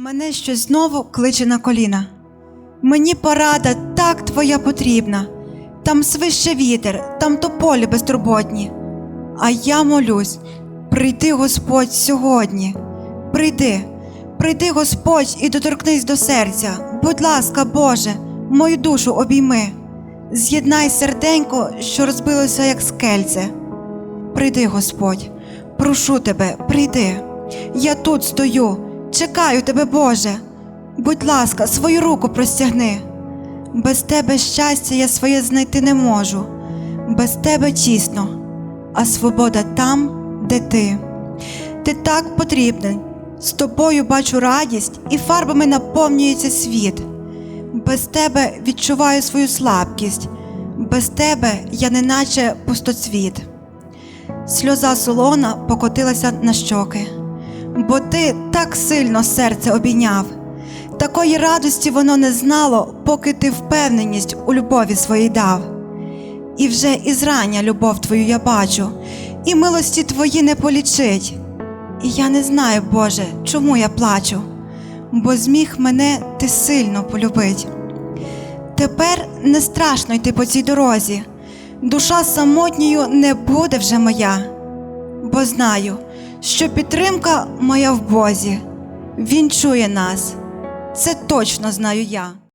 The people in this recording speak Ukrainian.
Мене щось знову кличе на коліна. Мені порада так твоя потрібна. Там свище вітер, там тополі безтурботні. А я молюсь, прийди Господь сьогодні. Прийди, прийди Господь і доторкнись до серця. Будь ласка, Боже, мою душу обійми. З'єднай серденько, що розбилося, як скельце. Прийди, Господь, прошу тебе, прийди. Я тут стою, чекаю тебе, Боже. Будь ласка, свою руку простягни. Без тебе щастя я своє знайти не можу. Без тебе тісно, а свобода там, де ти. Ти так потрібний. З тобою бачу радість, і фарбами наповнюється світ. Без тебе відчуваю свою слабкість, без тебе я неначе пустоцвіт. Сльоза солона покотилася на щоки, бо ти так сильно серце обійняв. Такої радості воно не знало, поки ти впевненість у любові своїй дав. І вже із рання любов твою я бачу, і милості твої не полічить. І я не знаю, Боже, чому я плачу, бо зміг мене ти сильно полюбить. Тепер не страшно йти по цій дорозі, душа самотньою не буде вже моя, бо знаю, що підтримка моя в Бозі, Він чує нас, це точно знаю я.